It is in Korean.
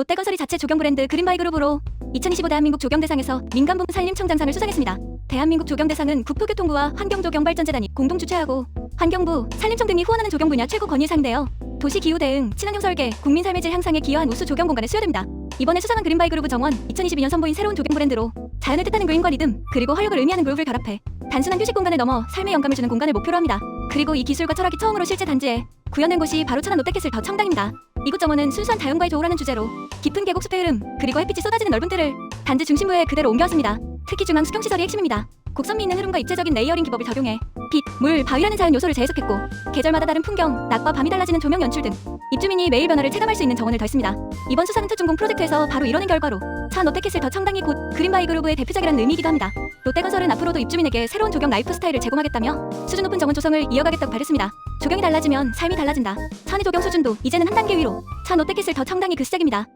롯데건설이 자체 조경 브랜드 그린바이 그룹으로 2025 대한민국 조경대상에서 민간부문 산림청장상을 수상했습니다. 대한민국 조경대상은 국토교통부와 환경조경발전재단이 공동 주최하고 환경부, 산림청 등이 후원하는 조경 분야 최고 권위상인데요. 도시 기후 대응, 친환경 설계, 국민 삶의 질 향상에 기여한 우수 조경 공간에 수여됩니다. 이번에 수상한 그린바이 그룹은 정원 2022년 선보인 새로운 조경 브랜드로 자연을 뜻하는 그린과 리듬 그리고 활력을 의미하는 그룹을 결합해 단순한 휴식 공간을 넘어 삶의 영감을 주는 공간을 목표로 합니다. 그리고 이 기술과 철학이 처음으로 실제 단지에 구현된 곳이 바로 천안 롯데캐슬 더 청당입니다. 이곳 정원은 순수한 자연과의 조우라는 주제로 깊은 계곡 숲의 흐름 그리고 햇빛이 쏟아지는 넓은 뜰을 단지 중심부에 그대로 옮겨왔습니다. 특히 중앙 수경시설이 핵심입니다. 곡선미 있는 흐름과 입체적인 레이어링 기법을 적용해 빛, 물, 바위라는 자연 요소를 재해석했고 계절마다 다른 풍경, 낮과 밤이 달라지는 조명 연출 등 입주민이 매일 변화를 체감할 수 있는 정원을 더했습니다. 이번 수상은 특준공 프로젝트에서 바로 이뤄낸 결과로 천 롯데캐슬 더 청당이 곧 그린바이 그룹의 대표작이라는 의미이기도 합니다. 롯데건설은 앞으로도 입주민에게 새로운 조경 라이프 스타일을 제공하겠다며 수준 높은 정원 조성을 이어가겠다고 밝혔습니다. 조경이 달라지면 삶이 달라진다. 천의 조경 수준도 이제는 한 단계 위로. 천 롯데캐슬 더 청당이 그 시작입니다.